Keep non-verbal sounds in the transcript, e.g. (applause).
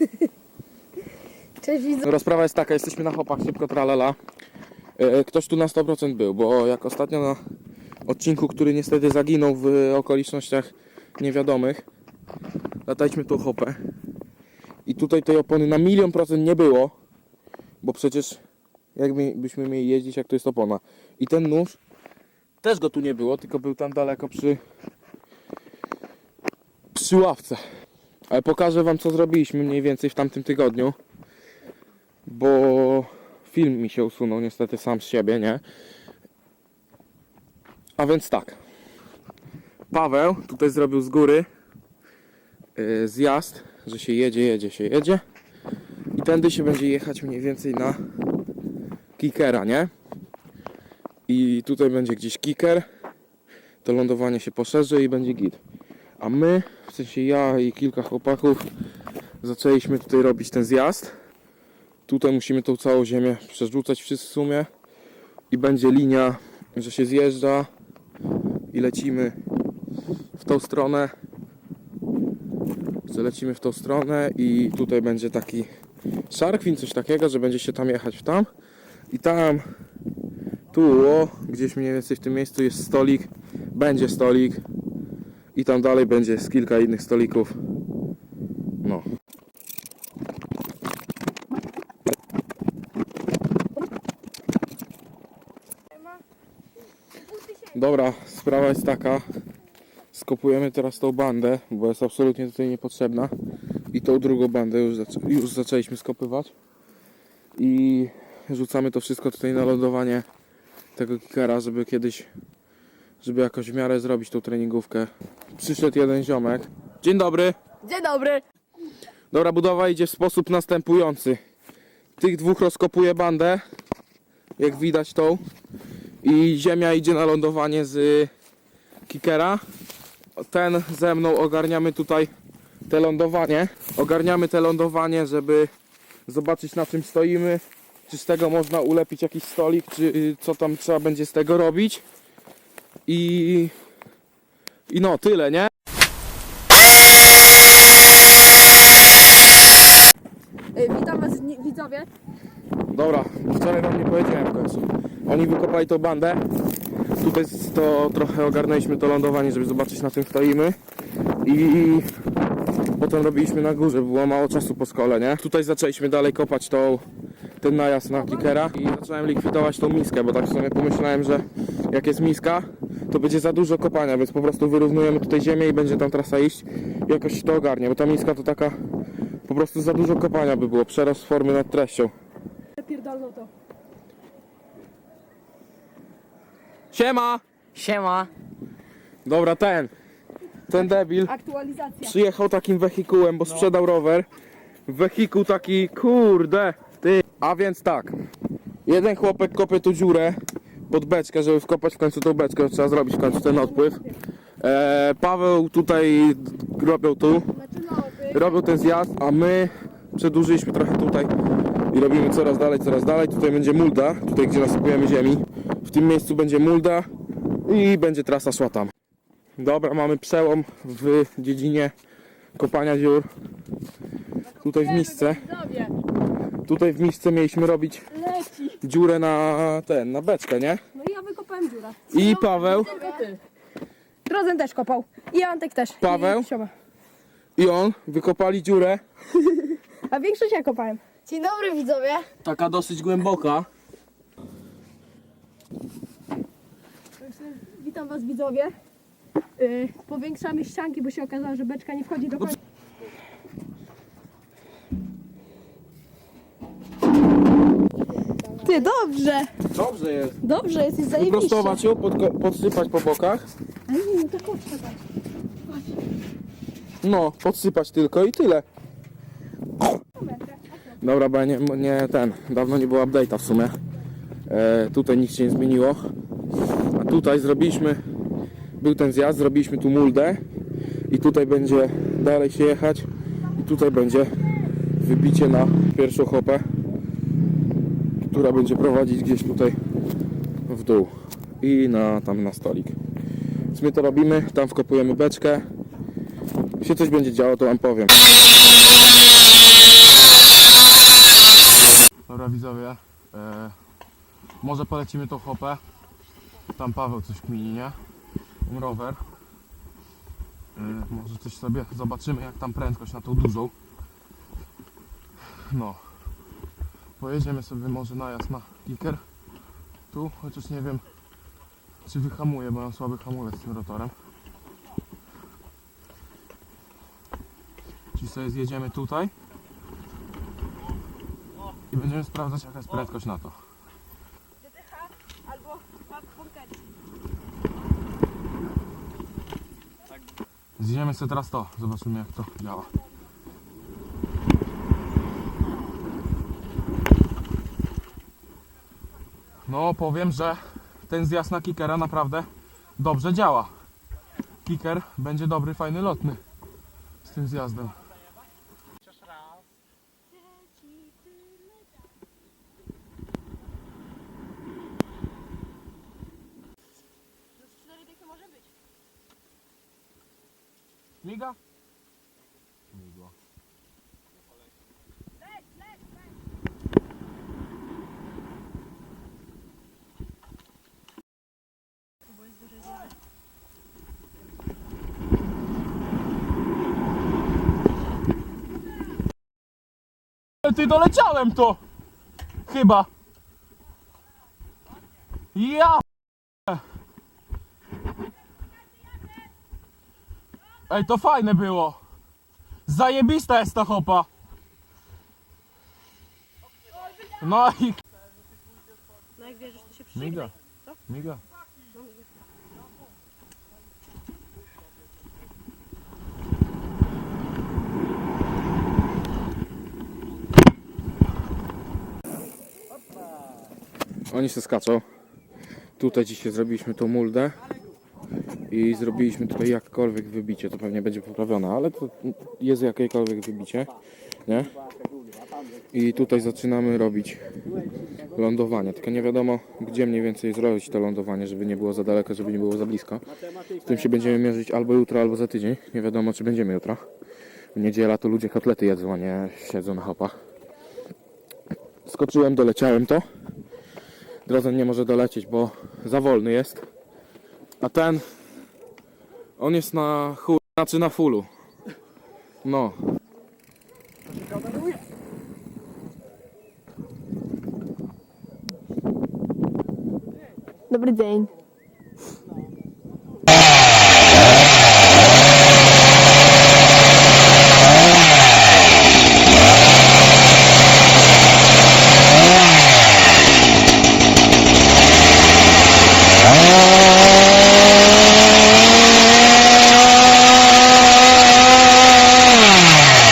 (laughs) Cześć widzę. Rozprawa jest taka, jesteśmy na chopach, szybko tralala. E, Ktoś tu na 100% był, bo jak ostatnio na odcinku, który niestety zaginął w okolicznościach niewiadomych, lataliśmy tu hopę. I tutaj tej opony na milion procent nie było, bo przecież jakbyśmy mieli jeździć, jak to jest opona. I ten nóż też go tu nie było, tylko był tam daleko przy, przy ławce. Ale pokażę wam co zrobiliśmy mniej więcej w tamtym tygodniu bo film mi się usunął niestety sam z siebie, nie? A więc tak. Paweł tutaj zrobił z góry yy, zjazd, że się jedzie, jedzie, się jedzie. I tędy się będzie jechać mniej więcej na kickera, nie? I tutaj będzie gdzieś kicker. To lądowanie się poszerzy i będzie git. A my, w sensie ja i kilka chłopaków, zaczęliśmy tutaj robić ten zjazd. Tutaj musimy tą całą ziemię przerzucać w sumie i będzie linia, że się zjeżdża i lecimy w tą stronę. Że lecimy w tą stronę i tutaj będzie taki szarkwin, coś takiego, że będzie się tam jechać w tam i tam tu, o, gdzieś mniej więcej w tym miejscu jest stolik, będzie stolik i tam dalej będzie z kilka innych stolików. No. Dobra, sprawa jest taka. Skopujemy teraz tą bandę, bo jest absolutnie tutaj niepotrzebna. I tą drugą bandę już, zaczę już zaczęliśmy skopywać. I rzucamy to wszystko tutaj na lądowanie tego kickera, żeby kiedyś, żeby jakoś w miarę zrobić tą treningówkę. Przyszedł jeden ziomek. Dzień dobry. Dzień dobry. Dobra, budowa idzie w sposób następujący. Tych dwóch rozkopuje bandę, jak widać tą. I ziemia idzie na lądowanie z kickera. Ten ze mną ogarniamy tutaj te lądowanie. Ogarniamy te lądowanie, żeby zobaczyć na czym stoimy. Czy z tego można ulepić jakiś stolik, czy co tam trzeba będzie z tego robić. I, i no, tyle, nie? Witam was widzowie. Dobra, wczoraj wam nie powiedziałem w końcu. Oni wykopali tą bandę. Tutaj to trochę ogarnęliśmy to lądowanie, żeby zobaczyć na czym stoimy. I potem robiliśmy na górze, było mało czasu po szkole, nie? Tutaj zaczęliśmy dalej kopać tą, ten najazd na kickera i zacząłem likwidować tą miskę, bo tak sobie pomyślałem, że jak jest miska, to będzie za dużo kopania, więc po prostu wyrównujemy tutaj ziemię i będzie tam trasa iść i jakoś się to ogarnie, bo ta miska to taka po prostu za dużo kopania by było, przerost formy nad treścią. Pierdolno to. Siema! Siema. Dobra, ten. Ten debil Aktualizacja. przyjechał takim wehikułem, bo sprzedał rower. Wehikuł taki, kurde. A więc tak. Jeden chłopek kopie tu dziurę pod beczkę, żeby wkopać w końcu tą beczkę. Trzeba zrobić w końcu ten odpływ. E, Paweł tutaj robią tu, robią ten zjazd, a my przedłużyliśmy trochę tutaj i robimy coraz dalej, coraz dalej. Tutaj będzie mulda, tutaj gdzie nasypujemy ziemi. W tym miejscu będzie mulda i będzie trasa szła tam. Dobra, mamy przełom w dziedzinie kopania dziur. Tutaj w misce. Tutaj w misce mieliśmy robić Leci. dziurę na ten, na beczkę, nie? No i ja wykopałem dziurę. I Paweł, Tylko ty. Rozen też kopał. I Antek też. Paweł? I Sioma. i on wykopali dziurę. A większość ja kopałem. Dzień dobry widzowie. Taka dosyć głęboka. Witam was widzowie. Y, powiększamy ścianki, bo się okazało, że beczka nie wchodzi do końca. Ty, dobrze. Dobrze jest. Dobrze, jesteś zajebiście. Wyprostować ją, podko- podsypać po bokach. Ale nie, no chodź, tak. No, podsypać tylko i tyle. Dobra, bo ja nie, nie ten, dawno nie było update'a w sumie. E, tutaj nic się nie zmieniło. A tutaj zrobiliśmy, był ten zjazd, zrobiliśmy tu muldę i tutaj będzie dalej się jechać i tutaj będzie wybicie na pierwszą hopę, która będzie prowadzić gdzieś tutaj w dół i na, tam na stolik. Więc my to robimy, tam wkopujemy beczkę. Jeśli coś będzie działo, to Wam powiem. Dobra widzowie, e, może polecimy tą hopę. Tam Paweł coś kmini, nie? Rower. E, może coś sobie zobaczymy, jak tam prędkość na tą dużą. No. Pojedziemy sobie może najazd na kicker. Tu, chociaż nie wiem czy wyhamuje, bo mam słaby hamulec z tym rotorem. Czyli sobie zjedziemy tutaj i będziemy sprawdzać jaka jest prędkość na to. Zjedziemy sobie teraz to, zobaczymy jak to działa. No powiem, że ten zjazd na kickera naprawdę dobrze działa. Kicker będzie dobry, fajny, lotny z tym zjazdem. Miga? Migło. Ty doleciałem to! Chyba. Ja! Ej, to fajne było. Zajebista jest ta hopa. No i... No jak wierzysz, to się. Miga. Miga. Oni się skaczą. Tutaj dzisiaj zrobiliśmy tą muldę i zrobiliśmy tutaj jakkolwiek wybicie, to pewnie będzie poprawione, ale to jest jakiekolwiek wybicie, nie? I tutaj zaczynamy robić lądowanie, tylko nie wiadomo gdzie mniej więcej zrobić to lądowanie, żeby nie było za daleko, żeby nie było za blisko. Z tym się będziemy mierzyć albo jutro, albo za tydzień. Nie wiadomo czy będziemy jutro. W niedziela to ludzie kotlety jedzą, a nie siedzą na hopach. Skoczyłem, doleciałem to. Drodze nie może dolecieć, bo za wolny jest. A ten, on jest na chuj, znaczy na fullu. No. Dobry dzień.